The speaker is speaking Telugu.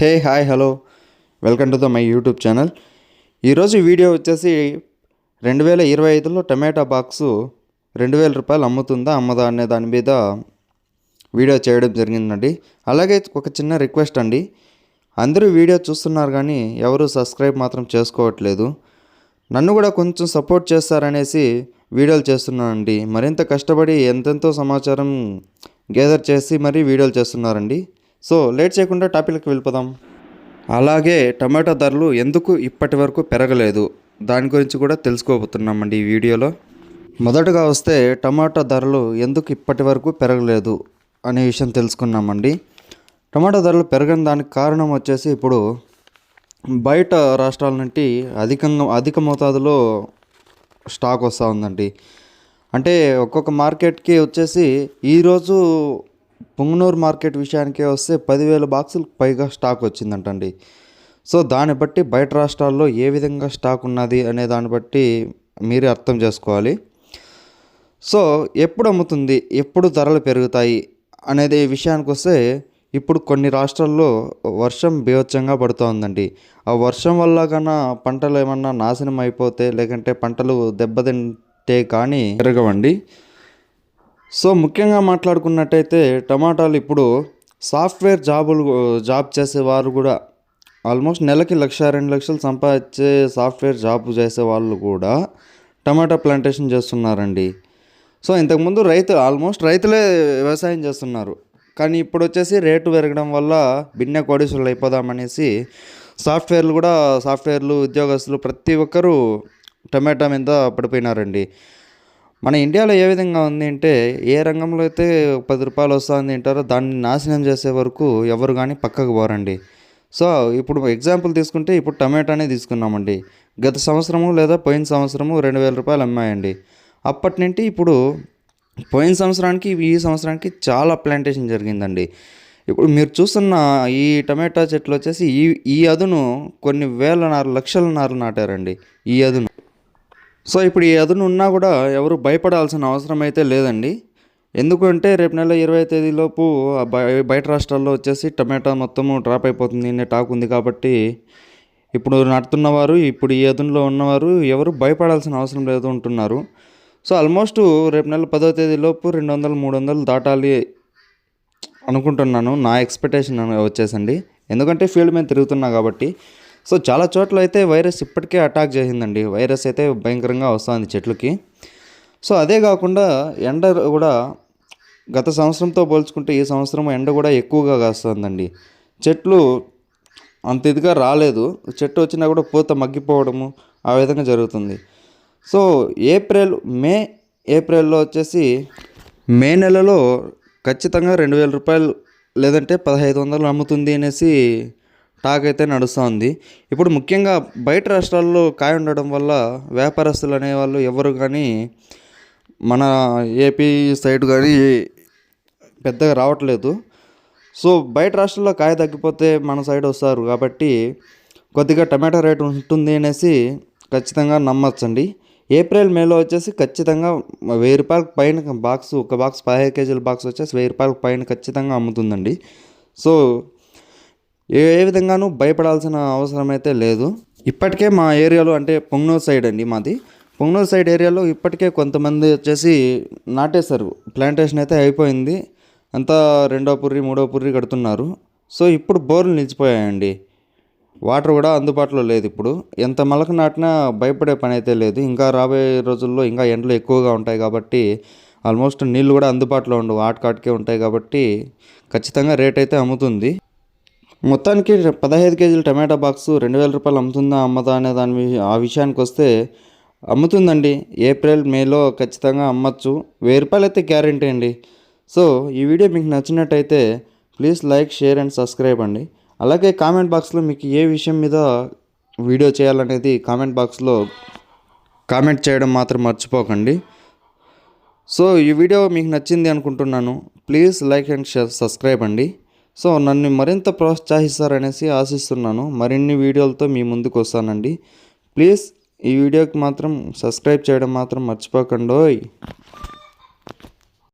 Hey hi hello. Welcome to the my YouTube channel. ఈరోజు వీడియో వచ్చేసి రెండు వేల ఇరవై ఐదులో టమాటా బాక్సు రెండు వేల రూపాయలు అమ్ముతుందా అమ్మదా అనే దాని మీద వీడియో చేయడం జరిగిందండి. అలాగే ఒక చిన్న రిక్వెస్ట్ అండి. అందరూ వీడియో చూస్తున్నారు కానీ ఎవరు సబ్స్క్రైబ్ మాత్రం చేసుకోవట్లేదు. నన్ను కూడా కొంచెం సపోర్ట్ చేస్తారనేసి వీడియోలు చేస్తున్నానండి. మరింత కష్టపడి ఎంతెంతో సమాచారం గేదర్ చేసి మరీ వీడియోలు చేస్తున్నారండి. సో లేట్ చేయకుండా టాపిక్కి వెళ్ళిపోదాం. అలాగే టమాటా ధరలు ఎందుకు ఇప్పటి వరకు పెరగలేదు? దాని గురించి కూడా తెలుసుకోబోతున్నామండి ఈ వీడియోలో. మొదటగా వస్తే టమాటా ధరలు ఎందుకు ఇప్పటి వరకు పెరగలేదు అనే విషయం తెలుసుకున్నామండి. టమాటా ధరలు పెరగని దానికి కారణం వచ్చేసి ఇప్పుడు బయట రాష్ట్రాల నుండి అధికంగా అధిక మోతాదులో స్టాక్ వస్తూ ఉందండి. అంటే ఒక్కొక్క మార్కెట్కి వచ్చేసి ఈరోజు పుంగనూరు మార్కెట్ విషయానికే వస్తే పదివేల బాక్సులకు పైగా స్టాక్ వచ్చిందంటండి. సో దాన్ని బట్టి బయట రాష్ట్రాల్లో ఏ విధంగా స్టాక్ ఉన్నది అనే దాన్ని బట్టి మీరే అర్థం చేసుకోవాలి. సో ఎప్పుడు అమ్ముతుంది ఎప్పుడు ధరలు పెరుగుతాయి అనేది విషయానికి వస్తే ఇప్పుడు కొన్ని రాష్ట్రాల్లో వర్షం బీభత్సంగా పడుతూ ఉందండి. ఆ వర్షం వల్ల కన్నా పంటలు ఏమన్నా నాశనం అయిపోతే లేకంటే పంటలు దెబ్బతింటే కానీ పెరగవండి సో ముఖ్యంగా మాట్లాడుకున్నట్టయితే టమాటాలు ఇప్పుడు సాఫ్ట్వేర్ జాబులు జాబ్ చేసేవారు కూడా ఆల్మోస్ట్ నెలకి లక్ష రెండు లక్షలు సంపాదించే సాఫ్ట్వేర్ జాబ్ చేసే వాళ్ళు కూడా టమాటా ప్లాంటేషన్ చేస్తున్నారండి. సో ఇంతకుముందు రైతు ఆల్మోస్ట్ రైతులే వ్యవసాయం చేస్తున్నారు. కానీ ఇప్పుడు వచ్చేసి రేటు పెరగడం వల్ల భిన్న కోడీసులు అయిపోదామనేసి సాఫ్ట్వేర్లు కూడా సాఫ్ట్వేర్లు ఉద్యోగస్తులు ప్రతి ఒక్కరూ టమాటా మీద పడిపోయినారండి. మన ఇండియాలో ఏ విధంగా ఉంది అంటే ఏ రంగంలో అయితే పది రూపాయలు వస్తుంది అంటారో దాన్ని నాశనం చేసే వరకు ఎవరు కానీ పక్కకు పోరండి. సో ఇప్పుడు ఎగ్జాంపుల్ తీసుకుంటే ఇప్పుడు టమాటానే తీసుకున్నామండి. గత సంవత్సరము లేదా పోయిన సంవత్సరము రెండు వేల రూపాయలు అమ్మాయండి. అప్పటి నుండి ఇప్పుడు పోయిన సంవత్సరానికి ఈ సంవత్సరానికి చాలా ప్లాంటేషన్ జరిగిందండి. ఇప్పుడు మీరు చూస్తున్న ఈ టమాటా చెట్లు వచ్చేసి ఈ ఈ అదును కొన్ని వేల నారు లక్షల నారు నాటారండి. ఈ అదును. సో ఇప్పుడు ఈ అదును ఉన్నా కూడా ఎవరు భయపడాల్సిన అవసరం అయితే లేదండి. ఎందుకంటే రేపు నెల ఇరవై తేదీలోపు బయట రాష్ట్రాల్లో వచ్చేసి టమాటా మొత్తము డ్రాప్ అయిపోతుంది అనే టాక్ ఉంది కాబట్టి ఇప్పుడు నడుతున్నవారు ఇప్పుడు ఈ అదునులో ఉన్నవారు ఎవరు భయపడాల్సిన అవసరం లేదు ఉంటున్నారు సో ఆల్మోస్ట్ రేపు నెల పదో తేదీలోపు రెండు వందలు మూడు వందలు దాటాలి అనుకుంటున్నాను. నా ఎక్స్పెక్టేషన్ వచ్చేసండి ఎందుకంటే ఫీల్డ్ మీద తిరుగుతున్నా కాబట్టి సో చాలా చోట్ల అయితే వైరస్ ఇప్పటికే అటాక్ చేసిందండి. వైరస్ అయితే భయంకరంగా వస్తుంది చెట్లకి. సో అదే కాకుండా ఎండ కూడా గత సంవత్సరంతో పోల్చుకుంటే ఈ సంవత్సరం ఎండ కూడా ఎక్కువగా కాస్తుందండి. చెట్లు అంత ఇదిగా రాలేదు. చెట్టు వచ్చినా కూడా పూత మగ్గిపోవడము ఆ విధంగా జరుగుతుంది. సో ఏప్రిల్ మే ఏప్రిల్లో వచ్చేసి మే నెలలో ఖచ్చితంగా రెండు వేల రూపాయలు లేదంటే పదహైదు వందలు అమ్ముతుంది అనేసి టాక్ అయితే నడుస్తోంది. ఇప్పుడు ముఖ్యంగా బయట రాష్ట్రాల్లో కాయ ఉండడం వల్ల వ్యాపారస్తులు అనేవాళ్ళు ఎవరు కానీ మన ఏపీ సైడ్ కానీ పెద్దగా రావట్లేదు. సో బయట రాష్ట్రాల్లో కాయ తగ్గిపోతే మన సైడ్ వస్తారు. కాబట్టి కొద్దిగా టమాటా రేట్ ఉంటుంది అనేసి ఖచ్చితంగా నమ్మచ్చండి. ఏప్రిల్ మేలో వచ్చేసి ఖచ్చితంగా వెయ్యి రూపాయలకు పైన బాక్స్ ఒక బాక్స్ పదిహేను కేజీల బాక్స్ వచ్చేసి వెయ్యి రూపాయలకు పైన ఖచ్చితంగా అమ్ముతుందండి. సో ఏ విధంగానూ భయపడాల్సిన అవసరం అయితే లేదు. ఇప్పటికే మా ఏరియాలో అంటే పొంగనూరు సైడ్ అండి మాది. పొంగనూరు సైడ్ ఏరియాలో ఇప్పటికే కొంతమంది వచ్చేసి నాటేశారు. ప్లాంటేషన్ అయితే అయిపోయింది. అంతా రెండో పుర్రి మూడో పుర్రి కడుతున్నారు. సో ఇప్పుడు బోర్లు నిలిచిపోయాయండి. వాటర్ కూడా అందుబాటులో లేదు ఇప్పుడు. ఎంత మొలక నాటినా భయపడే పని అయితే లేదు. ఇంకా రాబోయే రోజుల్లో ఇంకా ఎండలు ఎక్కువగా ఉంటాయి కాబట్టి ఆల్మోస్ట్ నీళ్ళు కూడా అందుబాటులో ఉండవు ఆటకాటికే ఉంటాయి కాబట్టి ఖచ్చితంగా రేట్ అయితే అమ్ముతుంది. మొత్తానికి పదహైదు కేజీల టమాటా బాక్స్ రెండు వేల రూపాయలు అమ్ముతుందా అమ్మదా అనే దాని ఆ విషయానికి వస్తే అమ్ముతుందండి. ఏప్రిల్ మేలో ఖచ్చితంగా అమ్మచ్చు. వెయ్యి రూపాయలు అయితే గ్యారంటీ అండి. సో ఈ వీడియో మీకు నచ్చినట్టయితే please like share and subscribe అండి. అలాగే కామెంట్ బాక్స్లో మీకు ఏ విషయం మీద వీడియో చేయాలనేది కామెంట్ బాక్స్లో కామెంట్ చేయడం మాత్రం మర్చిపోకండి. సో ఈ వీడియో మీకు నచ్చింది అనుకుంటున్నాను. Please like and share subscribe అండి. సో నన్ను మరింత ప్రోత్సహిస్తారనేసి ఆశిస్తున్నాను. మరిన్ని వీడియోలతో మీ ముందుకు వస్తానండి. ప్లీజ్ ఈ వీడియోకి మాత్రం సబ్స్క్రైబ్ చేయడం మాత్రం మర్చిపోకండి